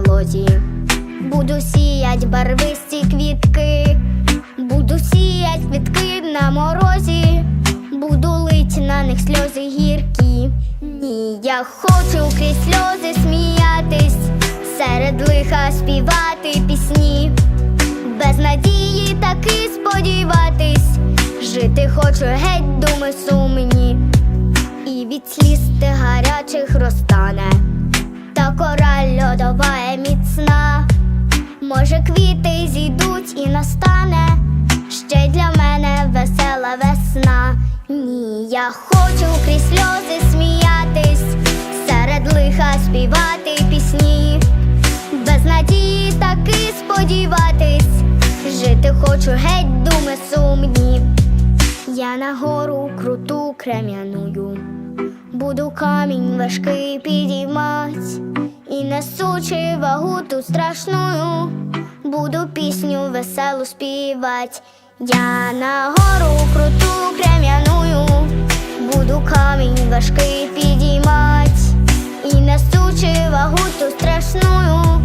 перелоті, буду сіять барвисті квітки, буду сіять квітки на морозі, буду лить на них сльози гіркі. Ні, я хочу крізь сльози сміятись, серед лиха співати пісні, без надії таки сподіватись, жити хочу геть думи сумні і від сліз ти гарячих розтане, Може, квіти зійдуть і настане ще для мене весела весна. Ні, я хочу крізь сльози сміятись, серед лиха співати пісні, без надії таки сподіватись, жити хочу геть думи сумні. Я на гору круту крем'яную, буду камінь важкий підіймать, і несучи вагу ту страшную, буду пісню веселу співать. Я на гору круту крем'яную, буду камінь важкий підіймать, і несучи вагу ту страшную,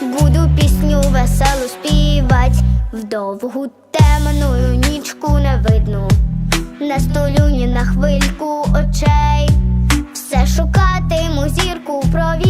буду пісню веселу співать, в довгу темною нічку не видно, не столю ні на хвильку очей, все шукатиму зірку провідну,